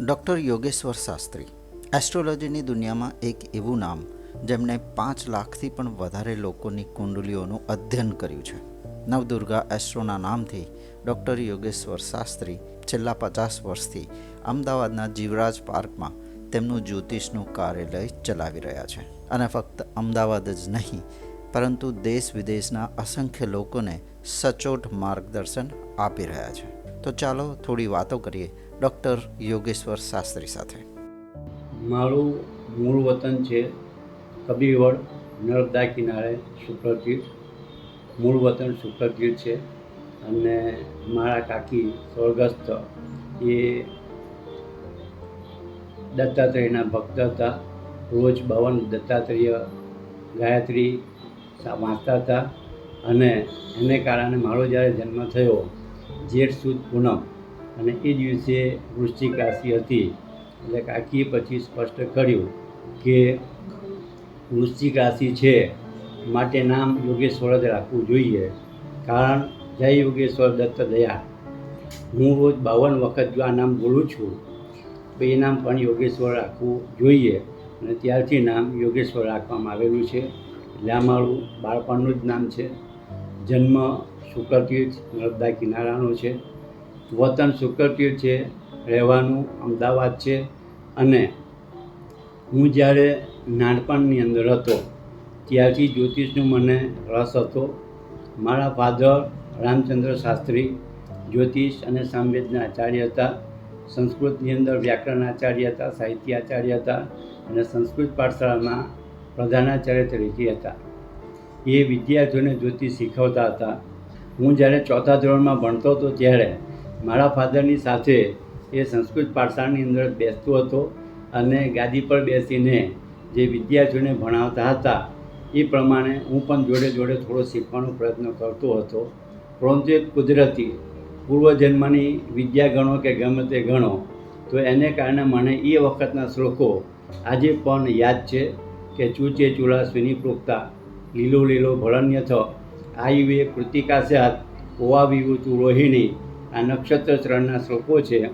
Doctor Yogeshwar Shastri, એસ્ટ્રોલોજીની દુનિયામાં એક એવું નામ જેમણે પાંચ લાખથી પણ વધારે લોકોની કુંડલીઓનું અધ્યયન કર્યું છે. નવદુર્ગા એસ્ટ્રોના નામથી ડૉક્ટર યોગેશ્વર શાસ્ત્રી છેલ્લા પચાસ વર્ષથી અમદાવાદના જીવરાજ પાર્કમાં તેમનું જ્યોતિષનું કાર્યાલય ચલાવી રહ્યા છે. અને ફક્ત અમદાવાદ જ નહીં, પરંતુ દેશ વિદેશના અસંખ્ય લોકોને સચોટ માર્ગદર્શન આપી રહ્યા છે. તો ચાલો થોડી વાતો કરીએ ડૉક્ટર યોગેશ્વર શાસ્ત્રી સાથે. મારું મૂળ વતન છે કબીવડ નર્મદા કિનારે શુક્રતીર્થ મૂળ વતન સુપ્રતીર્થ છે અને મારા કાકી સ્વર્ગસ્થ એ દત્તાત્રેયના ભક્ત હતા. રોજ ભવન દત્તાત્રેય ગાયત્રી વાંચતા હતા અને એને કારણે મારો જ્યારે જન્મ થયો, જેઠ સુદ પૂનમ અને એ દિવસે વૃશ્ચિક રાશિ હતી. એટલે કાકીએ પછી સ્પષ્ટ કર્યું કે વૃશ્ચિક રાશિ છે માટે નામ યોગેશ્વર જ રાખવું જોઈએ. કારણ જય યોગેશ્વર દત્ત દયા. હું રોજ બાવન વખત જો આ નામ બોલું છું, તો એ નામ પણ યોગેશ્વર રાખવું જોઈએ. અને ત્યારથી નામ યોગેશ્વર રાખવામાં આવેલું છે. એટલે આ મારું બાળપણનું જ નામ છે. જન્મ શુક્રતીર્થ નર્મદા કિનારાનો છે. વતન શુક્રતીર્થ છે, રહેવાનું અમદાવાદ છે. અને હું જ્યારે નાનપણની અંદર હતો, ત્યારથી જ્યોતિષનો મને રસ હતો. મારા ફાધર રામચંદ્ર શાસ્ત્રી, જ્યોતિષ અને સામવેદના આચાર્ય હતા. સંસ્કૃતની અંદર વ્યાકરણ આચાર્ય હતા, સાહિત્ય આચાર્ય હતા અને સંસ્કૃત પાઠશાળામાં પ્રધાનાચાર્ય તરીકે હતા. એ વિદ્યાર્થીઓને જ્યોતિષ શીખવતા હતા. હું જ્યારે ચોથા ધોરણમાં ભણતો હતો ત્યારે મારા ફાધરની સાથે એ સંસ્કૃત પાઠશાળાની અંદર બેસતો હતો અને ગાદી પર બેસીને જે વિદ્યાર્થીઓને ભણાવતા હતા, એ પ્રમાણે હું પણ જોડે જોડે થોડો શીખવાનો પ્રયત્ન કરતો હતો. પરંતુ એ કુદરતી પૂર્વજન્મની વિદ્યા ગણો કે ગમે તે ગણો, તો એને કારણે મને એ વખતના શ્લોકો આજે પણ યાદ છે કે ચૂચે ચૂલા સ્વિની પ્રોક્તા, લીલો લીલો ભળન્ય થ આયુવે કૃતિકા સ્યાત ઓવા વિવુ રોહિણી આ નક્ષત્ર ચરણના શ્લોકો છે,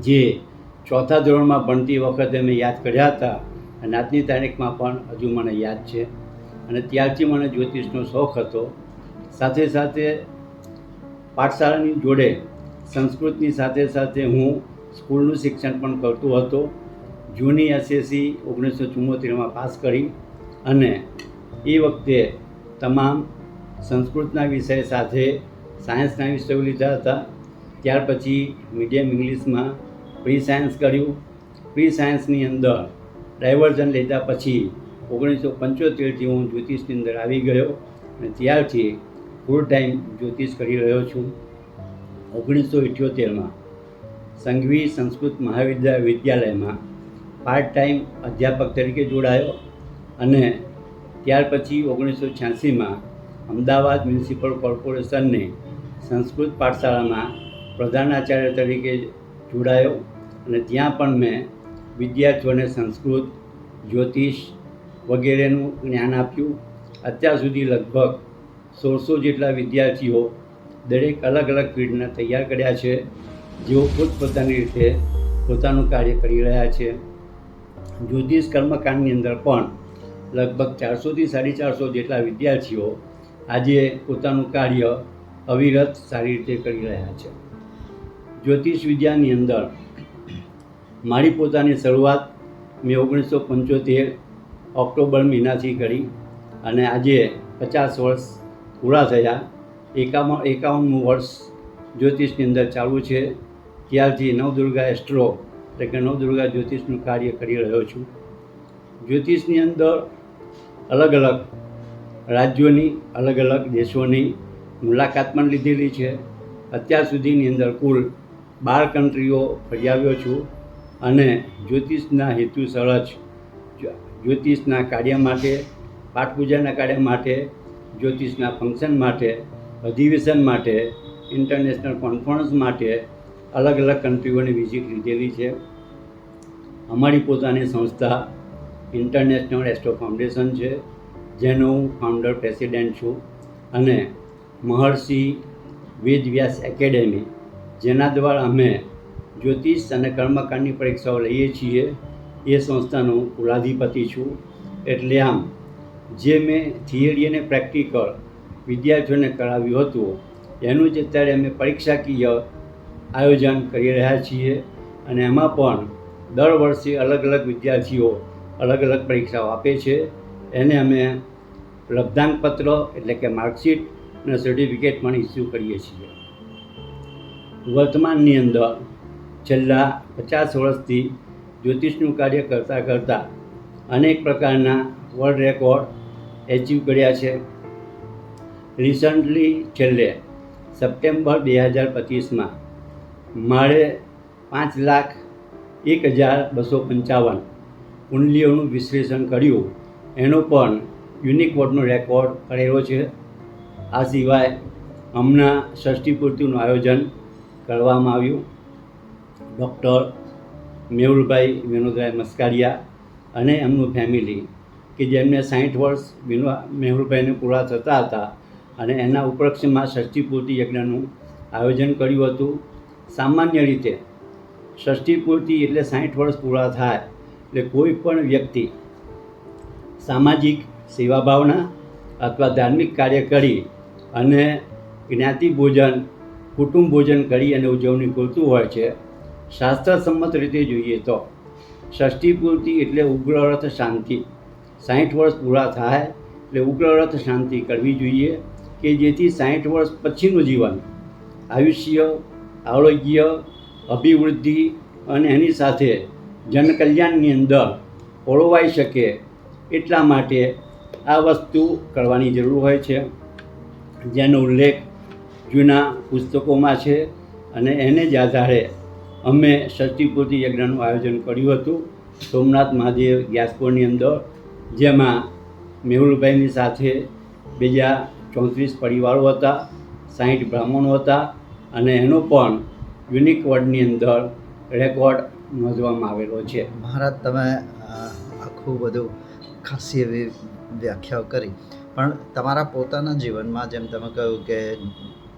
જે ચોથા ધોરણમાં ભણતી વખતે મેં યાદ કર્યા હતા અને આજની તારીખમાં પણ હજુ મને યાદ છે. અને ત્યારથી મને જ્યોતિષનો શોખ હતો. સાથે સાથે પાઠશાળાની જોડે સંસ્કૃતની સાથે સાથે હું સ્કૂલનું શિક્ષણ પણ કરતો હતો. જૂની એસએસસી ઓગણીસો ચુમ્મોતેરમાં પાસ કરી અને એ વખતે તમામ સંસ્કૃતના વિષય સાથે સાયન્સના વિષયો લીધા હતા. ત્યાર પછી મીડિયમ ઇંગ્લિશમાં પ્રી સાયન્સ કર્યું. પ્રી સાયન્સની અંદર ડાયવર્ઝન લીધા પછી ઓગણીસો પંચોતેરથી હું જ્યોતિષની અંદર આવી ગયો અને ત્યારથી ફૂલ ટાઈમ જ્યોતિષ કરી રહ્યો છું. ઓગણીસો ઇઠ્યોતેરમાં સંઘવી સંસ્કૃત મહાવિદ્યા વિદ્યાલયમાં પાર્ટ ટાઈમ અધ્યાપક તરીકે જોડાયો અને ત્યાર પછી ઓગણીસો છ્યાસીમાં અમદાવાદ મ્યુનિસિપલ કોર્પોરેશનની સંસ્કૃત પાઠશાળામાં પ્રધાનાચાર્ય તરીકે જોડાયો અને ત્યાં પણ મેં વિદ્યાર્થીઓને સંસ્કૃત, જ્યોતિષ વગેરેનું જ્ઞાન આપ્યું. અત્યાર સુધી લગભગ સોળસો જેટલા વિદ્યાર્થીઓ દરેક અલગ અલગ ફિલ્ડના તૈયાર કર્યા છે. જેઓ પોતપોતાની રીતે પોતાનું કાર્ય કરી રહ્યા છે. જ્યોતિષ કર્મકાંડની અંદર પણ લગભગ ચારસોથી સાડી ચારસો જેટલા વિદ્યાર્થીઓ આજે પોતાનું કાર્ય અવિરત સારી રીતે કરી રહ્યા છે. જ્યોતિષ વિદ્યાની અંદર મારી પોતાની શરૂઆત મેં ઓગણીસો પંચોતેર ઓક્ટોબર મહિનાથી કરી અને આજે પચાસ વર્ષ પૂરા થયા. એકાવન, એકાવનમું વર્ષ જ્યોતિષની અંદર ચાલુ છે. ત્યારથી નવદુર્ગા એસ્ટ્રો એટલે કે નવદુર્ગા જ્યોતિષનું કાર્ય કરી રહ્યો છું. જ્યોતિષની અંદર અલગ અલગ રાજ્યોની અલગ અલગ દેશોની મુલાકાત પણ લીધેલી છે. અત્યાર સુધીની અંદર કુલ બાર કન્ટ્રીઓ ફરી છું અને જ્યોતિષના હેતુસર જ જ્યોતિષના કાર્ય માટે, પાઠપૂજાના કાર્ય માટે, જ્યોતિષના ફંક્શન માટે, અધિવેશન માટે, ઇન્ટરનેશનલ કોન્ફરન્સ માટે અલગ અલગ કન્ટ્રીઓની વિઝિટ લીધેલી છે. અમારી પોતાની સંસ્થા ઇન્ટરનેશનલ એસ્ટ્રો ફાઉન્ડેશન છે, જેનો હું ફાઉન્ડર પ્રેસિડેન્ટ છું અને મહર્ષિ વેદ વ્યાસ એકેડેમી, જેના દ્વારા અમે જ્યોતિષ અને કર્મકાંડની પરીક્ષાઓ લઈએ છીએ, એ સંસ્થાનો કુલાધિપતિ છું. એટલે આમ, જે મેં થિયરી અને પ્રેક્ટિકલ વિદ્યાર્થીઓને કરાવ્યું હતું, એનું જ અત્યારે અમે પરીક્ષાકીય આયોજન કરી રહ્યા છીએ અને એમાં પણ દર વર્ષે અલગ અલગ વિદ્યાર્થીઓ અલગ અલગ પરીક્ષાઓ આપે છે. એને અમે લબ્ધાંક પત્ર એટલે કે માર્કશીટ અને સર્ટિફિકેટ પણ ઇસ્યુ કરીએ છીએ. વર્તમાનની અંદર છેલ્લા પચાસ વર્ષથી જ્યોતિષનું કાર્ય કરતાં કરતાં અનેક પ્રકારના વર્લ્ડ રેકોર્ડ એચીવ કર્યા છે. રિસન્ટલી છેલ્લે સપ્ટેમ્બર બે હજાર પચીસમાં મારે પાંચ લાખ એક હજાર બસો પંચાવન કુંડલીઓનું વિશ્લેષણ કર્યું. એનો પણ યુનિક વર્ડનો રેકોર્ડ કરેલો છે. આ સિવાય હમણાં ષષ્ઠી આયોજન કરવામાં આવ્યું. ડૉક્ટર મેહુલભાઈ વિનોદભાઈ મસ્કારિયા અને એમનું ફેમિલી કે જેમને સાઠ વર્ષ વિનો મેહુલભાઈને પૂરા થતા હતા અને એના ઉપલક્ષ્યમાં ષષ્ઠી પૂર્તિ યજ્ઞનું આયોજન કર્યું હતું. સામાન્ય રીતે ષષ્ઠી એટલે સાઠ વર્ષ પૂરા થાય એટલે કોઈ પણ વ્યક્તિ સામાજિક સેવા ભાવના અથવા ધાર્મિક કાર્ય કરી અને જ્ઞાતિ ભોજન, કુટુંબ ભોજન કરી અને ઉજવણી કરતું હોય છે. શાસ્ત્ર સંમત રીતે જોઈએ તો, ષષ્ઠી પૂર્તિ એટલે ઉગ્ર શાંતિ. સાઠ વર્ષ પૂરા થાય એટલે ઉગ્ર શાંતિ કરવી જોઈએ કે જેથી સાઠ વર્ષ પછીનું જીવન, આયુષ્ય, આરોગ્ય, અભિવૃદ્ધિ અને એની સાથે જનકલ્યાણની અંદર ઓળવાઈ શકે એટલા માટે આ વસ્તુ કરવાની જરૂર હોય છે. જેનો ઉલ્લેખ જૂના પુસ્તકોમાં છે અને એને જ આધારે અમે ષષ્ઠીપૂર્તિ યજ્ઞનું આયોજન કર્યું હતું. સોમનાથ મહાદેવ ગ્યાસપોરની અંદર, જેમાં મેહુલભાઈની સાથે બીજા ચોત્રીસ પરિવારો હતા સાહીઠ બ્રાહ્મણો હતા અને એનો પણ યુનિક વર્ડની અંદર રેકોર્ડ નોંધવામાં આવેલો છે. મહારાજ, તમે આખું બધું ખાસી એવી વ્યાખ્યાઓ કરી. પણ તમારા પોતાના જીવનમાં જેમ તમે કહ્યું કે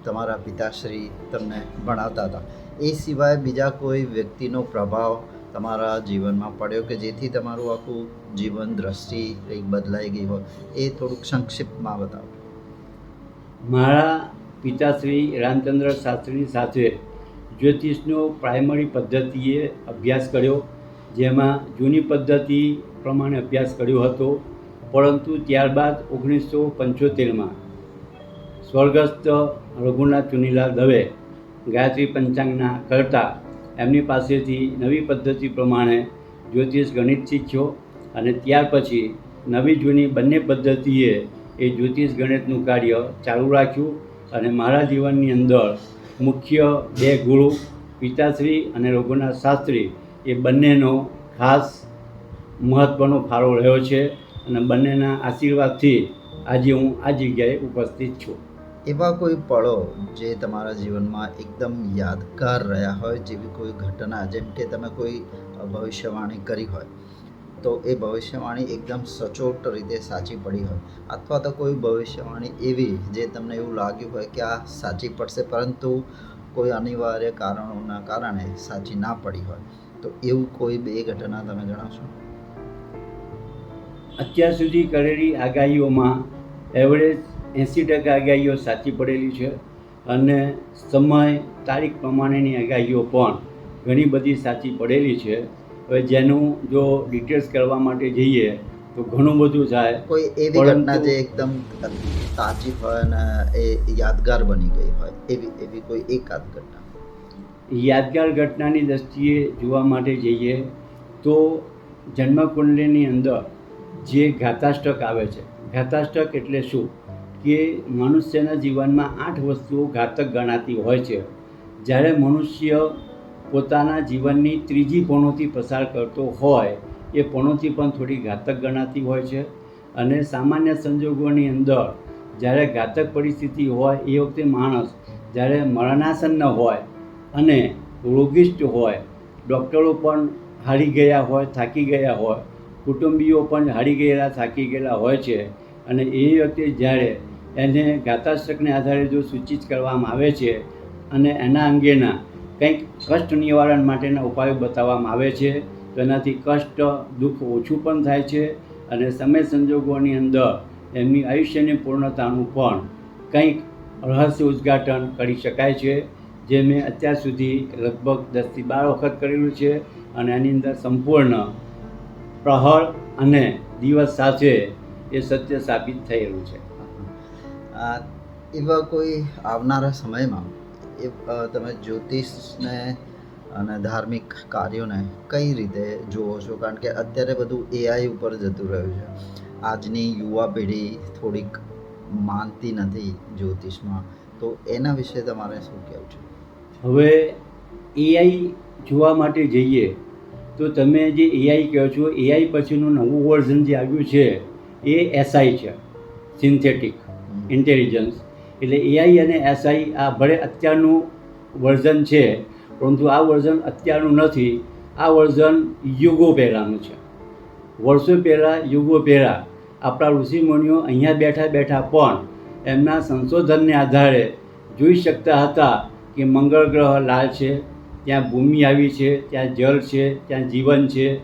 તમારા પિતાશ્રી તમને ભણાવતા હતા, એ સિવાય બીજા કોઈ વ્યક્તિનો પ્રભાવ તમારા જીવનમાં પડ્યો કે જેથી તમારું આખું જીવન દ્રષ્ટિ કંઈક બદલાઈ ગઈ હોય, એ થોડુંક સંક્ષિપ્તમાં બતાવો. મારા પિતાશ્રી રામચંદ્ર શાસ્ત્રીની સાથે જ્યોતિષનો પ્રાઇમરી પદ્ધતિએ અભ્યાસ કર્યો, જેમાં જૂની પદ્ધતિ પ્રમાણે અભ્યાસ કર્યો હતો. પરંતુ ત્યારબાદ ઓગણીસો પંચોતેરમાં સ્વર્ગસ્થ રઘુનાથ ચુનીલાલ દવે ગાયત્રી પંચાંગના કરતા એમની પાસેથી નવી પદ્ધતિ પ્રમાણે જ્યોતિષ ગણિત શીખ્યો અને ત્યાર પછી નવી જૂની બંને પદ્ધતિએ એ જ્યોતિષ ગણિતનું કાર્ય ચાલુ રાખ્યું અને મારા જીવનની અંદર મુખ્ય બે ગુરુ પિતાશ્રી અને રઘુનાથ શાસ્ત્રી એ બંનેનો ખાસ મહત્ત્વનો ફાળો રહ્યો છે. અને બંનેના આશીર્વાદથી આજે હું આ જગ્યાએ ઉપસ્થિત છું. એવા કોઈ પળો જે તમારા જીવનમાં એકદમ યાદગાર રહ્યા હોય જેવી કોઈ ઘટના, જેમ કે તમે કોઈ ભવિષ્યવાણી કરી હોય, તો એ ભવિષ્યવાણી એકદમ સચોટ રીતે સાચી પડી હોય. અથવા તો કોઈ ભવિષ્યવાણી એવી જે તમને એવું લાગ્યું હોય કે આ સાચી પડશે, પરંતુ કોઈ અનિવાર્ય કારણોના કારણે સાચી ના પડી હોય. તો એવું કોઈ બે ઘટના તમે જણાવશો? અત્યાર સુધી કરેલી આગાહીઓમાં એવરેજ એંસી ટકા આગાહીઓ સાચી પડેલી છે અને સમય તારીખ પ્રમાણેની આગાહીઓ પણ ઘણી બધી સાચી પડેલી છે. હવે જેનું જો ડિટેલ્સ કરવા માટે જઈએ તો ઘણું બધું થાય. કોઈ એવી ઘટના જે એકદમ તાજી હોય અને એ યાદગાર બની ગઈ હોય એવી એવી કોઈ એકાદ ઘટના? યાદગાર ઘટનાની દ્રષ્ટિએ જોવા માટે જઈએ તો જન્મકુંડલીની અંદર જે ઘાતાષ્ટક આવે છે. ઘાતાષ્ટક એટલે શું? કે મનુષ્યના જીવનમાં આઠ વસ્તુઓ ઘાતક ગણાતી હોય છે. જ્યારે મનુષ્ય પોતાના જીવનની ત્રીજી પણોથી પસાર કરતો હોય, એ પણોથી પણ થોડી ઘાતક ગણાતી હોય છે. અને સામાન્ય સંજોગોની અંદર, જ્યારે ઘાતક પરિસ્થિતિ હોય, એ વખતે માણસ જ્યારે મરણાસન્ન હોય અને રોગિષ્ટ હોય, ડૉક્ટરો પણ હારી ગયા હોય, થાકી ગયા હોય કુટુંબીઓ પણ હારી ગયેલા, થાકી ગયેલા હોય છે અને એ વખતે જ્યારે એને ઘાતાષ્ટકને આધારે જો સૂચિત કરવામાં આવે છે અને એના અંગેના કંઈક કષ્ટ નિવારણ માટેના ઉપાયો બતાવવામાં આવે છે, તો એનાથી કષ્ટ, દુઃખ ઓછું પણ થાય છે અને સમય સંજોગોની અંદર એમની આયુષ્યની પૂર્ણતાનું પણ કંઈક રહસ્ય ઉદ્ઘાટન કરી શકાય છે, જે મેં અત્યાર સુધી લગભગ દસથી બાર વખત કરેલું છે અને એની અંદર સંપૂર્ણ પ્રહર અને દિવસ સાથે એ સત્ય સાબિત થયેલું છે. એવા કોઈ આવનારા સમયમાં એ તમે જ્યોતિષને અને ધાર્મિક કાર્યોને કઈ રીતે જુઓ છો? કારણ કે અત્યારે બધું એઆઈ ઉપર જતું રહ્યું છે. આજની યુવા પેઢી થોડીક માનતી નથી જ્યોતિષમાં. તો એના વિશે તમારે શું કહેવું છે? હવે એઆઈ જોવા માટે જઈએ તો તમે જે એઆઈ કહો છો એઆઈ પછીનું નવું વર્ઝન જે આવ્યું છે, એ એસઆઈ છે સિન્થેટિક ઇન્ટેલિજન્સ એટલે એઆઈ અને એસઆઈ આ ભલે અત્યારનું વર્ઝન છે, પરંતુ આ વર્ઝન અત્યારનું નથી. આ વર્ઝન યુગો પહેલાંનું છે. વર્ષો પહેલાં, યુગો પહેલાં, આપણા ઋષિમુનિઓ અહીંયા બેઠા બેઠા પણ એમના સંશોધનને આધારે જોઈ શકતા હતા કે મંગળ ગ્રહ લાલ છે ત્યાં ભૂમિ આવી છે, ત્યાં જળ છે, ત્યાં જીવન છે.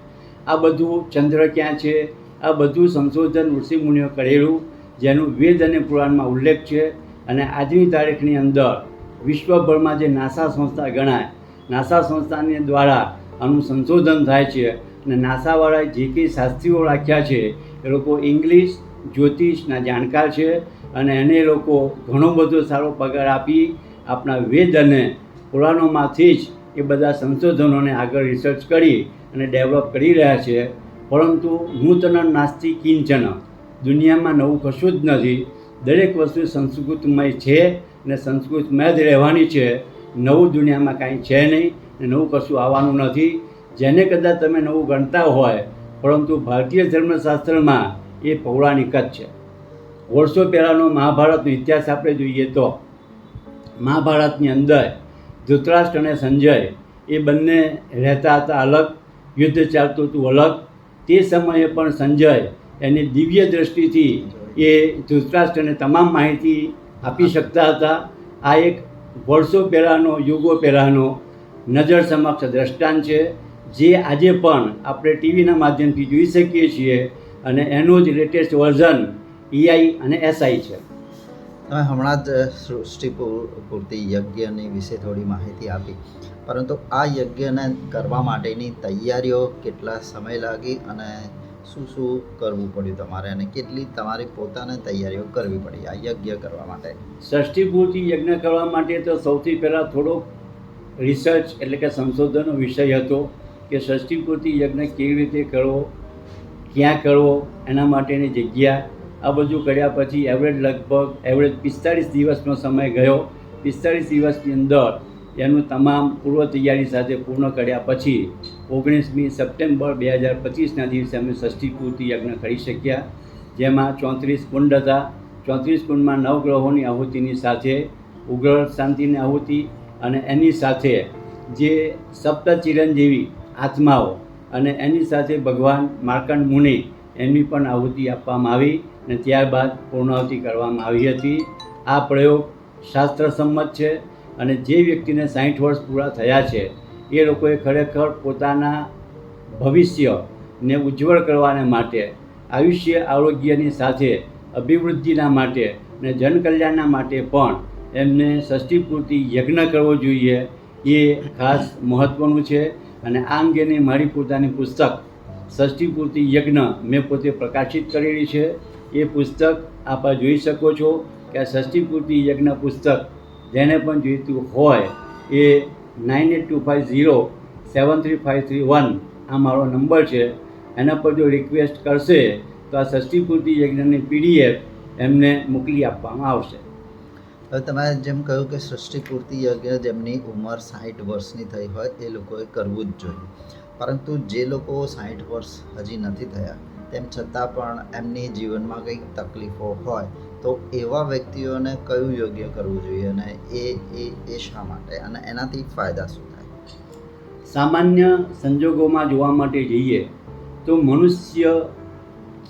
આ બધું ચંદ્ર ક્યાં છે? આ બધું સંશોધન ઋષિમુનિઓ કરેલું, જેનું વેદ અને પુરાણમાં ઉલ્લેખ છે. અને આજની તારીખની અંદર વિશ્વભરમાં જે નાસા સંસ્થા ગણાય, નાસા સંસ્થાની દ્વારા આનું સંશોધન થાય છે. અને નાસાવાળાએ જે કંઈ શાસ્ત્રીઓ રાખ્યા છે, એ લોકો ઇંગ્લિશ, જ્યોતિષના જાણકાર છે. અને એને લોકો ઘણો બધો સારો પગાર આપી આપણા વેદ અને પુરાણોમાંથી જ એ બધા સંશોધનોને આગળ રિસર્ચ કરી અને ડેવલપ કરી રહ્યા છે. પરંતુ નૂતન નાસ્તી કિંચન દુનિયામાં નવું કશું જ નથી. દરેક વસ્તુ સંસ્કૃતમય છે અને સંસ્કૃતમય જ રહેવાની છે. નવું દુનિયામાં કાંઈ છે નહીં નવું કશું આવવાનું નથી. જેને કદાચ તમે નવું ગણતા હોય, પરંતુ ભારતીય ધર્મશાસ્ત્રમાં એ પૌરાણિક જ છે. વર્ષો પહેલાંનો મહાભારતનો ઇતિહાસ આપણે જોઈએ તો મહાભારતની અંદર ધૃતરાષ્ટ્ર અને સંજય એ બંને રહેતા હતા અલગ, યુદ્ધ ચાલતું હતું અલગ. તે સમયે પણ સંજય એની દિવ્ય દ્રષ્ટિથી એ ધૃતરાષ્ટ્રને તમામ માહિતી આપી શકતા હતા. આ એક વર્ષો પહેલાંનો, યુગો પહેલાંનો નજર સમક્ષ દ્રષ્ટાંત છે, જે આજે પણ આપણે ટીવીના માધ્યમથી જોઈ શકીએ છીએ અને એનું જ લેટેસ્ટ વર્ઝન ઈઆઈ અને એસઆઈ છે. તમે હમણાં જ સૃષ્ટિ પૂર્તિ યજ્ઞની વિશે થોડી માહિતી આપી. પરંતુ આ યજ્ઞને કરવા માટેની તૈયારીઓ કેટલા સમય લાગી અને શું શું કરવું પડ્યું તમારે અને કેટલી તમારી પોતાને તૈયારીઓ કરવી પડી આ યજ્ઞ કરવા માટે? ષષ્ઠી યજ્ઞ કરવા માટે તો સૌથી પહેલાં થોડોક રિસર્ચ એટલે કે સંશોધનનો વિષય હતો કે ષષ્ઠી યજ્ઞ કેવી રીતે કરવો, ક્યાં કરવો, એના માટેની જગ્યા આ બધું કર્યા પછી એવરેજ લગભગ એવરેજ પિસ્તાળીસ દિવસનો સમય ગયો. પિસ્તાળીસ દિવસની અંદર એનું તમામ પૂર્વ તૈયારી સાથે પૂર્ણ કર્યા પછી ઓગણીસમી સપ્ટેમ્બર બે હજાર પચીસના દિવસે અમે ષષ્ઠી પૂર્તિ યજ્ઞ કરી શક્યા, જેમાં ચોત્રીસ કુંડ હતા. ચોત્રીસ કુંડમાં નવ ગ્રહોની આહુતિની સાથે ઉગ્ર શાંતિની આહુતિ અને એની સાથે જે સપ્ત ચિરંજીવી આત્માઓ અને એની સાથે ભગવાન માર્કંડ મુનિ એમની પણ આહુતિ આપવામાં આવી. અને ત્યારબાદ પૂર્ણાહુતિ કરવામાં આવી હતી. આ પ્રયોગ શાસ્ત્રસંમત છે અને જે વ્યક્તિને સાઠ વર્ષ પૂરા થયા છે, એ લોકોએ ખરેખર પોતાના ભવિષ્યને ઉજ્જવળ કરવાને માટે, આયુષ્ય આરોગ્યની સાથે અભિવૃદ્ધિના માટે અને જનકલ્યાણના માટે પણ એમને ષષ્ઠીપૂર્તિ યજ્ઞ કરવો જોઈએ. એ ખાસ મહત્ત્વનું છે અને આ અંગેની મારી પોતાની પુસ્તક ષષ્ઠીપૂર્તિ યજ્ઞ, મેં પોતે પ્રકાશિત કરેલી છે. એ પુસ્તક આપ જોઈ શકો છો કે આ ષષ્ઠીપૂર્તિ યજ્ઞ પુસ્તક જેને પણ જોઈતું હોય એ nine eight two five zero seven three five three one આ મારો નંબર છે. એના પર જો રિક્વેસ્ટ કરશે તો આ ષષ્ઠીપૂર્તિ યજ્ઞની પીડીએફ એમને મોકલી આપવામાં આવશે. હવે તમે જેમ કહ્યું કે સૃષ્ટિ પૂર્તિ યજ્ઞ જેમની ઉંમર સાઠ વર્ષની થઈ હોય એ લોકોએ કરવું જ જોઈએ. પરંતુ જે લોકો સાઠ વર્ષ હજી નથી થયા તેમ છતાં પણ એમની જીવનમાં કંઈક તકલીફો હોય, તો એવા વ્યક્તિઓને કયું યોગ્ય કરવું જોઈએ અને એ એ એ શા માટે? અને એનાથી ફાયદા શું થાય? સામાન્ય સંજોગોમાં જોવા માટે જઈએ, તો મનુષ્ય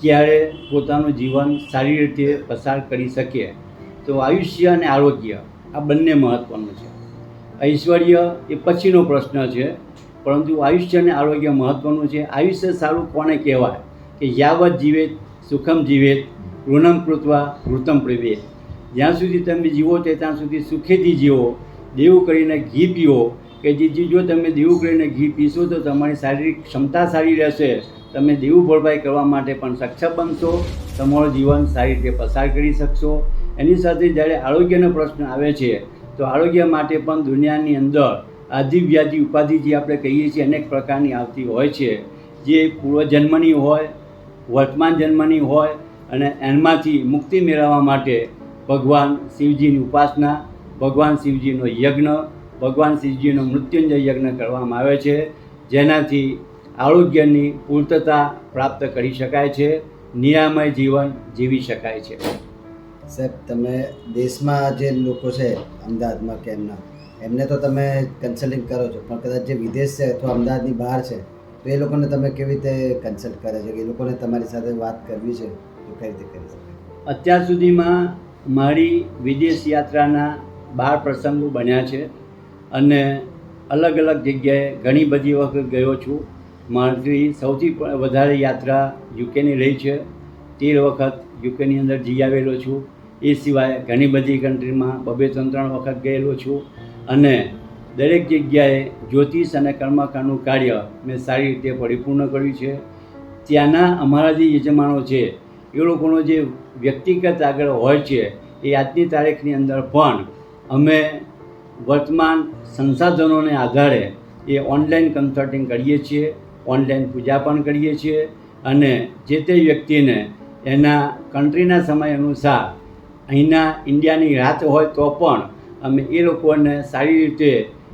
ક્યારે પોતાનું જીવન સારી રીતે પસાર કરી શકે? તો આયુષ્ય અને આરોગ્ય, આ બંને મહત્ત્વનું છે. ઐશ્વર્ય એ પછીનો પ્રશ્ન છે, પરંતુ આયુષ્ય અને આરોગ્ય મહત્ત્વનું છે. આયુષ્ય સારું કોને કહેવાય? કે યાવત જીવેત, સુખમ જીવેત, ઋણમ કૃત્વા, વૃતમ પ્રવેત. જ્યાં સુધી તમે જીવો તે ત્યાં સુધી સુખેથી જીવો. દેવું કરીને ઘી પીવો કે જે જે જો તમે દેવું કરીને ઘી પીશો, તો તમારી શારીરિક ક્ષમતા સારી રહેશે. તમે દેવું ભરપાઈ કરવા માટે પણ સક્ષમ બનશો, તમારું જીવન સારી રીતે પસાર કરી શકશો. એની સાથે જ્યારે આરોગ્યનો પ્રશ્ન આવે છે, તો આરોગ્ય માટે પણ દુનિયાની અંદર આધિવ્યાધિ ઉપાધિ જે આપણે કહીએ છીએ, અનેક પ્રકારની આવતી હોય છે. જે પૂર્વજન્મની હોય વર્તમાન જન્મની હોય અને એમાંથી મુક્તિ મેળવવા માટે ભગવાન શિવજીની ઉપાસના, ભગવાન શિવજીનો યજ્ઞ, ભગવાન શિવજીનો મૃત્યુંજય યજ્ઞ કરવામાં આવે છે, જેનાથી આરોગ્યની પૂર્તતા પ્રાપ્ત કરી શકાય છે, નિરામય જીવન જીવી શકાય છે. સાહેબ, તમે દેશમાં જે લોકો છે, અમદાવાદમાં કે એમના, એમને તો તમે કન્સલ્ટિંગ કરો છો, પણ કદાચ જે વિદેશ છે અથવા અમદાવાદની બહાર છે તો એ લોકોને તમે કેવી રીતે કન્સલ્ટ કરે છે કે એ લોકોને તમારી સાથે વાત કરવી છે, તો કઈ રીતે કરી શકાય અત્યાર સુધીમાં મારી વિદેશ યાત્રાના બાર પ્રસંગો બન્યા છે અને અલગ અલગ જગ્યાએ ઘણી બધી વખત ગયો છું. મારી સૌથી વધારે યાત્રા યુકેની રહી છે. તેર વખત યુકેની અંદર જઈ આવેલો છું. એ સિવાય ઘણી બધી કન્ટ્રીમાં બબે ત્રણ ત્રણ વખત ગયેલો છું. અને દરેક જગ્યાએ જ્યોતિષ અને કર્મકાંડનું કાર્ય મેં સારી રીતે પરિપૂર્ણ કર્યું છે. ત્યાંના અમારા જે યજમાનો છે, એ લોકોનો જે વ્યક્તિગત આગળ હોય છે, એ આજની તારીખની અંદર પણ અમે વર્તમાન સંસાધનોને આધારે એ ઓનલાઈન કન્સલ્ટિંગ કરીએ છીએ, ઓનલાઈન પૂજા પણ કરીએ છીએ અને જે તે વ્યક્તિને એના કન્ટ્રીના સમય અનુસાર અહીંના ઇન્ડિયાની રાત હોય તો પણ અમે એ લોકોને સારી રીતે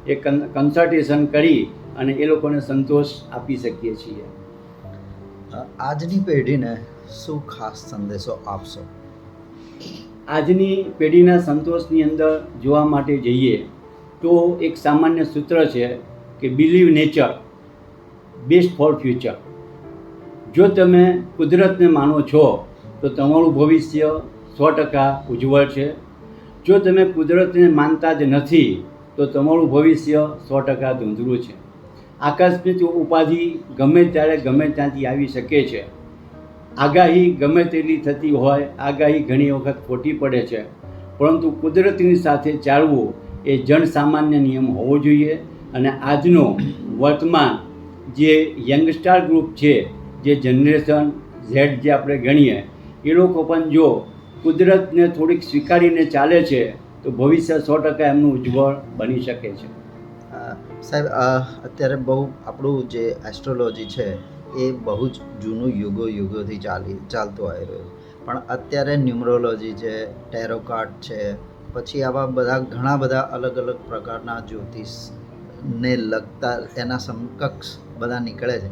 એ કન્સલ્ટેશન કરી અને એ લોકોને સંતોષ આપી શકીએ છીએ. આજની પેઢીને શું ખાસ સંદેશો આપશો? આજની પેઢીના સંતોષની અંદર જોવા માટે જઈએ તો એક સામાન્ય સૂત્ર છે કે believe nature best for future જો તમે કુદરતને માનો છો તો તમારું ભવિષ્ય સો ટકા ઉજ્જવળ છે. જો તમે કુદરતને માનતા જ નથી તો તમારું ભવિષ્ય સો ટકા ધૂંધળું છે. આકસ્મિક ઉપાધિ ગમે ત્યારે ગમે ત્યાંથી આવી શકે છે. આગાહી ગમે તેટલી થતી હોય, આગાહી ઘણી વખત ખોટી પડે છે. પરંતુ કુદરતની સાથે ચાલવું એ જનસામાન્ય નિયમ હોવો જોઈએ અને આજનો વર્તમાન જે યંગસ્ટાર ગ્રુપ છે, જે જનરેશન ઝેડ જે આપણે ગણીએ, એ લોકો પણ જો કુદરતને થોડીક સ્વીકારીને ચાલે છે તો ભવિષ્ય સો ટકા એમનું ઉજ્જવળ બની શકે છે. સાહેબ અત્યારે બહુ આપણું જે એસ્ટ્રોલોજી છે, એ બહુ જ જૂનું યુગો યુગોથી ચાલી, ચાલતું આવી રહ્યું પણ અત્યારે ન્યુમરોલોજી છે ટેરોકાર્ટ છે, પછી આવા બધા ઘણા બધા અલગ અલગ પ્રકારના જ્યોતિષને લગતા એના સમકક્ષ બધા નીકળે છે.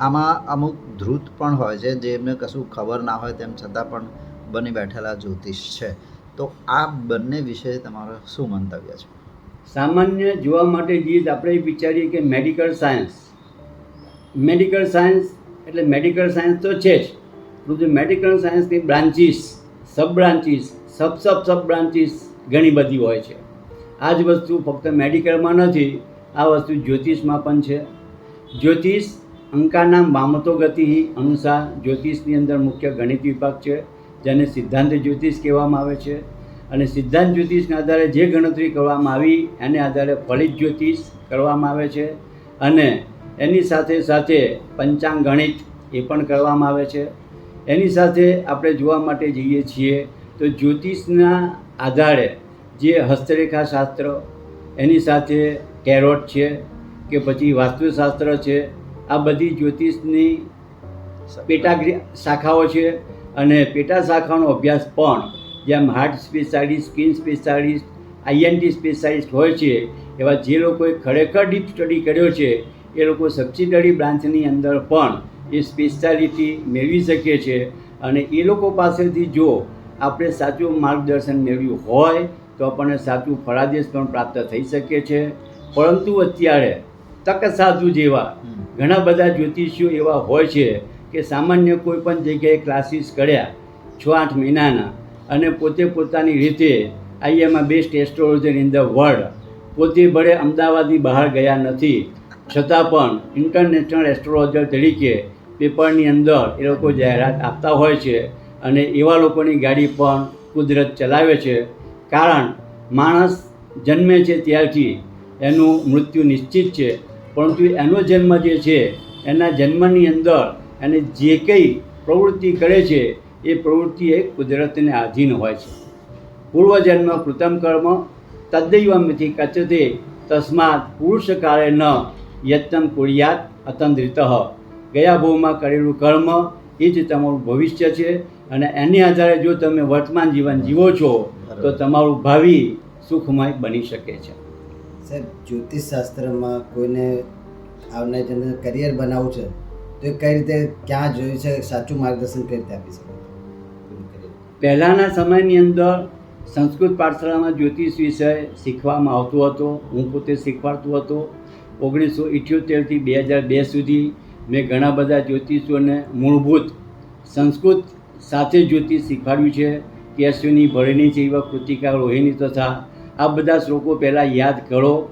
આમાં અમુક ધ્રુત પણ હોય છે જેમને કશું ખબર ના હોય તેમ છતાં પણ બની બેઠેલા જ્યોતિષ છે. તો આ બંને વિશે તમારો શું મંતવ્ય છે? સામાન્ય જોવા માટે જઈએ આપણે વિચારીએ કે મેડિકલ સાયન્સ મેડિકલ સાયન્સ એટલે મેડિકલ સાયન્સ તો છે જ પરંતુ મેડિકલ સાયન્સની branches sub branches sub sub sub branches ઘણી બધી હોય છે. આ જ વસ્તુ ફક્ત મેડિકલમાં નથી, આ વસ્તુ જ્યોતિષમાં પણ છે. જ્યોતિષ અંકાના મામતો ગતિ અનુસાર જ્યોતિષની અંદર મુખ્ય ગણિત વિભાગ છે. જેને સિદ્ધાંત જ્યોતિષ કહેવામાં આવે છે. અને સિદ્ધાંત જ્યોતિષના આધારે જે ગણતરી કરવામાં આવી, એને આધારે ફલિત જ્યોતિષ કરવામાં આવે છે. અને એની સાથે સાથે પંચાંગ ગણિત એ પણ કરવામાં આવે છે. એની સાથે આપણે જોવા માટે જઈએ છીએ, તો જ્યોતિષના આધારે જે હસ્તરેખા શાસ્ત્ર એની સાથે કેરોટ છે, કે પછી વાસ્તુશાસ્ત્ર છે, આ બધી જ્યોતિષની પેટાગ્રી શાખાઓ છે. અને પેટા શાખાનો અભ્યાસ પણ જેમ heart specialist skin specialist ENT specialist હોય છે એવા જે લોકોએ ખરેખર ડીપ સ્ટડી કર્યો છે એ લોકો સબસિડરી બ્રાન્ચની અંદર પણ એ સ્પેશિયાલિટી મેળવી શકે છે. અને એ લોકો પાસેથી જો આપણે સાચું માર્ગદર્શન મેળવ્યું હોય તો આપણને સાચું ફળાદેશ પણ પ્રાપ્ત થઈ શકે છે. પરંતુ અત્યારે તક સાધુ જેવા ઘણા બધા જ્યોતિષીઓ એવા હોય છે કે સામાન્ય કોઈ પણ જગ્યાએ ક્લાસીસ કર્યા છ આઠ મહિનાના અને પોતે પોતાની રીતે I best astrologer in the world પોતે ભલે અમદાવાદની બહાર ગયા નથી, છતાં પણ ઇન્ટરનેશનલ એસ્ટ્રોલોજર તરીકે પેપરની અંદર એ લોકો જાહેરાત આપતા હોય છે અને એવા લોકોની ગાડી પણ કુદરત ચલાવે છે. કારણ માણસ જન્મે છે ત્યારથી એનું મૃત્યુ નિશ્ચિત છે, પરંતુ એનો જન્મ જે છે, એના જન્મની અંદર એને જે કંઈ પ્રવૃત્તિ કરે છે એ પ્રવૃત્તિ એ કુદરતને આધીન હોય છે. પૂર્વજન્મ કૃતમ કર્મ તદ્દૈવમથી કચતે તસ્માત પુરુષ કાળે ન યત્ન કુર્યાત અતંદ્રિત. ગયા ભૂમમાં કરેલું કર્મ એ જ તમારું ભવિષ્ય છે અને એની આધારે જો તમે વર્તમાન જીવન જીવો છો તો તમારું ભાવિ સુખમય બની શકે છે. સાહેબ જ્યોતિષ શાસ્ત્રમાં કોઈને આવનાર જેને કરિયર બનાવવું છે તો કઈ રીતે, ક્યાં જોયું છે, સાચું માર્ગદર્શન કઈ રીતે આપી શકો? પહેલાંના સમયની અંદર સંસ્કૃત પાઠશાળામાં જ્યોતિષ વિષય શીખવામાં આવતો હતો. હું પોતે શીખવાડતો હતો. ઓગણીસો ઇઠ્યોતેરથી બે હજાર બે સુધી મેં ઘણા બધા જ્યોતિષોને મૂળભૂત સંસ્કૃત સાથે જ્યોતિષ શીખવાડ્યું છે. કેશવની ભરણી છે એવા કૃતિકા, રોહિણી તથા આ બધા શ્લોકો પહેલાં યાદ કરો.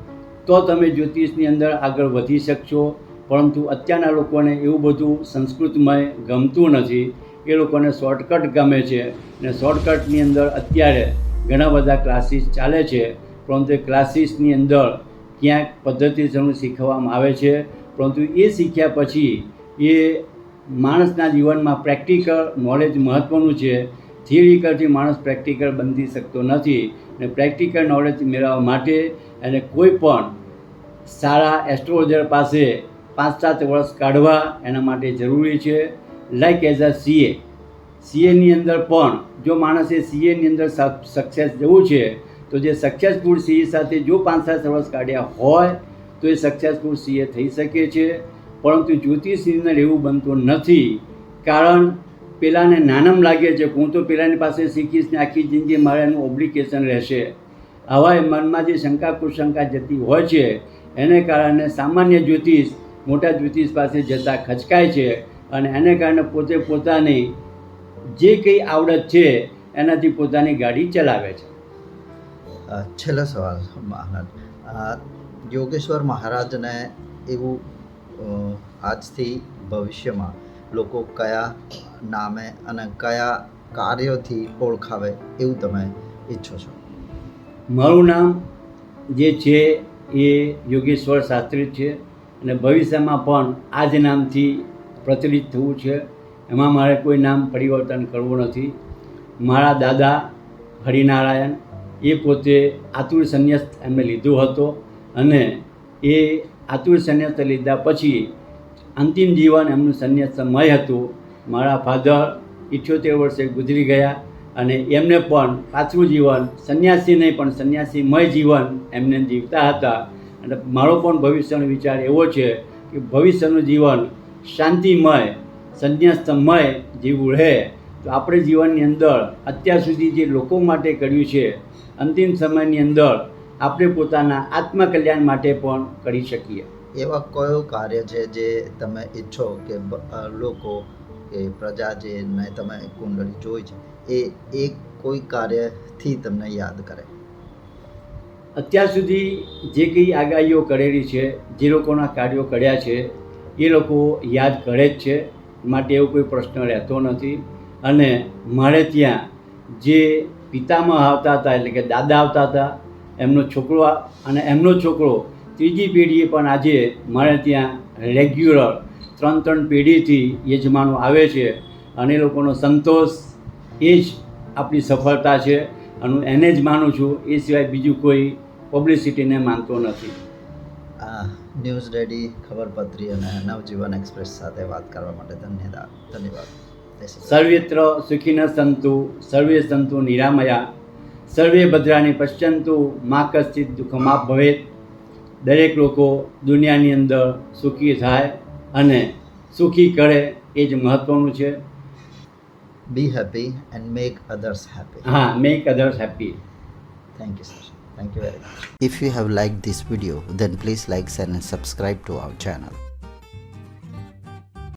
તો તમે જ્યોતિષની અંદર આગળ વધી શકશો. પરંતુ અત્યારના લોકોને એવું બધું સંસ્કૃતમય ગમતું નથી. એ લોકોને શોર્ટકટ ગમે છે અને શોર્ટકટની અંદર અત્યારે ઘણા બધા ક્લાસીસ ચાલે છે. પરંતુ એ ક્લાસીસની અંદર ક્યાંક પદ્ધતિસરનું શીખવવામાં આવે છે. પરંતુ એ શીખ્યા પછી એ માણસના જીવનમાં પ્રેક્ટિકલ નોલેજ મહત્ત્વનું છે. થિયરિકલથી માણસ પ્રેક્ટિકલ બની શકતો નથી અને પ્રેક્ટિકલ નોલેજ મેળવવા માટે એને કોઈ પણ સારા એસ્ટ્રોલોજર પાસે પાંચ સાત વર્ષ કાઢવા એના માટે જરૂરી છે. લાઈક એઝ અ સીએ સીએની અંદર પણ જો માણસે સીએની અંદર સક્સેસ જવું છે, તો જે સક્સેસફુલ સીએ સાથે જો પાંચ સાત વર્ષ કાઢ્યા હોય, તો એ સક્સેસફુલ સીએ થઈ શકે છે. પરંતુ જ્યોતિષની એવું બનતું નથી. કારણ પેલાને નાનમ લાગે છે હું તો પેલાની પાસે શીખીશ ને આખી જિંદગી મારે એનું ઓબ્લિકેશન રહેશે. આવા મનમાં જે શંકા કુશંકા જતી હોય છે, એને કારણે સામાન્ય જ્યોતિષ મોટા જ્યોતિષ પાસે જતા ખચકાય છે અને એને કારણે પોતે પોતાની જે કંઈ આવડત છે એનાથી પોતાની ગાડી ચલાવે છે. છેલ્લો સવાલ મહારાજ. યોગેશ્વર મહારાજને એવું આજથી ભવિષ્યમાં લોકો કયા નામે અને કયા કાર્યોથી ઓળખાવે એવું તમે ઈચ્છો છો? મારું નામ જે છે એ યોગેશ્વર શાસ્ત્રી છે. અને ભવિષ્યમાં પણ આ જ નામથી પ્રચલિત થવું છે. એમાં મારે કોઈ નામ પરિવર્તન કરવું નથી. મારા દાદા હરિનારાયણ, એ પોતે આતુર સંન્યાસ એમણે લીધો હતો અને એ આતુર સંન્યાસ લીધા પછી અંતિમ જીવન એમનું સંન્યાસમય હતું. મારા ફાધર ઇઠ્યોતેર વર્ષે ગુજરી ગયા અને એમને પણ પાછું જીવન, સંન્યાસી નહીં પણ સંન્યાસીમય જીવન એમને જીવતા હતા. અને મારો પણ ભવિષ્યનો વિચાર એવો છે કે ભવિષ્યનું જીવન શાંતિમય, સંન્યાસમય જીવવું રહે. તો આપણે જીવનની અંદર અત્યાર સુધી જે લોકો માટે કર્યું છે, અંતિમ સમયની અંદર આપણે પોતાના આત્મકલ્યાણ માટે પણ કરી શકીએ. એવા કયો કાર્ય છે જે તમે ઈચ્છો કે લોકો, કે પ્રજા જે તમે કુંડળી જોઈ છે, એ એક કોઈ કાર્યથી તમને યાદ કરે અત્યાર સુધી જે કંઈ આગાહીઓ કરેલી છે, જે લોકોના કાર્યો કર્યા છે, એ લોકો યાદ કરે જ છે માટે એવો કોઈ પ્રશ્ન રહેતો નથી. અને મારે ત્યાં જે પિતામાં આવતા હતા, એટલે કે દાદા આવતા હતા, એમનો છોકરો અને એમનો છોકરો ત્રીજી પેઢીએ પણ આજે મારે ત્યાં રેગ્યુલર ત્રણ ત્રણ પેઢીથી યજમાનો આવે છે. અને એ લોકોનો સંતોષ એ જ આપણી સફળતા છે. અને હું એને જ માનું છું એ સિવાય બીજું કોઈ પબ્લિસિટીને માનતો નથી. આ ન્યૂઝ રેડી ખબરપત્રી અને નવજીવન એક્સપ્રેસ સાથે વાત કરવા માટે ધન્યવાદ. ધન્યવાદ. સર્વેત્ર સુખીન સંતુ સર્વે સંતુ નિરામયા સર્વે ભદ્રાની પશ્ચંતુ મા કશ્ચિત દુઃખમાં ભવેત. દરેક લોકો દુનિયાની અંદર સુખી થાય અને સુખી કરે એ જ મહત્ત્વનું છે. be happy and make others happy. Ah, make others happy. Thank you, sir. Thank you very much. If you have liked this video, then please like, share and subscribe to our channel.